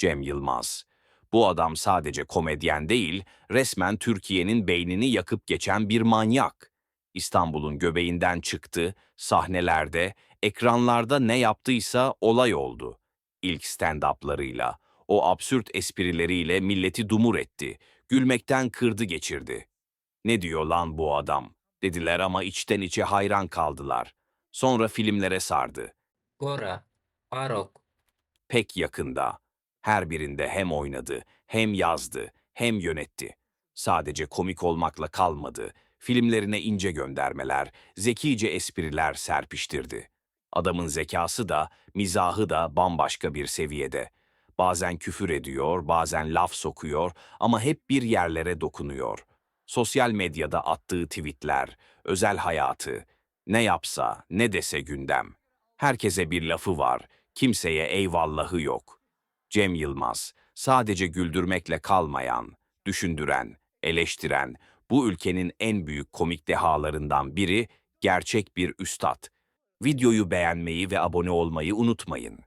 Cem Yılmaz. Bu adam sadece komedyen değil, resmen Türkiye'nin beynini yakıp geçen bir manyak. İstanbul'un göbeğinden çıktı, sahnelerde, ekranlarda ne yaptıysa olay oldu. İlk stand-up'larıyla, o absürt esprileriyle milleti dumur etti, gülmekten kırdı geçirdi. Ne diyor lan bu adam? Dediler ama içten içe hayran kaldılar. Sonra filmlere sardı. Gora, Arok, Pek yakında. Her birinde hem oynadı, hem yazdı, hem yönetti. Sadece komik olmakla kalmadı. Filmlerine ince göndermeler, zekice espriler serpiştirdi. Adamın zekası da, mizahı da bambaşka bir seviyede. Bazen küfür ediyor, bazen laf sokuyor ama hep bir yerlere dokunuyor. Sosyal medyada attığı tweetler, özel hayatı, ne yapsa, ne dese gündem. Herkese bir lafı var, kimseye eyvallahı yok. Cem Yılmaz, sadece güldürmekle kalmayan, düşündüren, eleştiren, bu ülkenin en büyük komik dehalarından biri, gerçek bir üstad. Videoyu beğenmeyi ve abone olmayı unutmayın.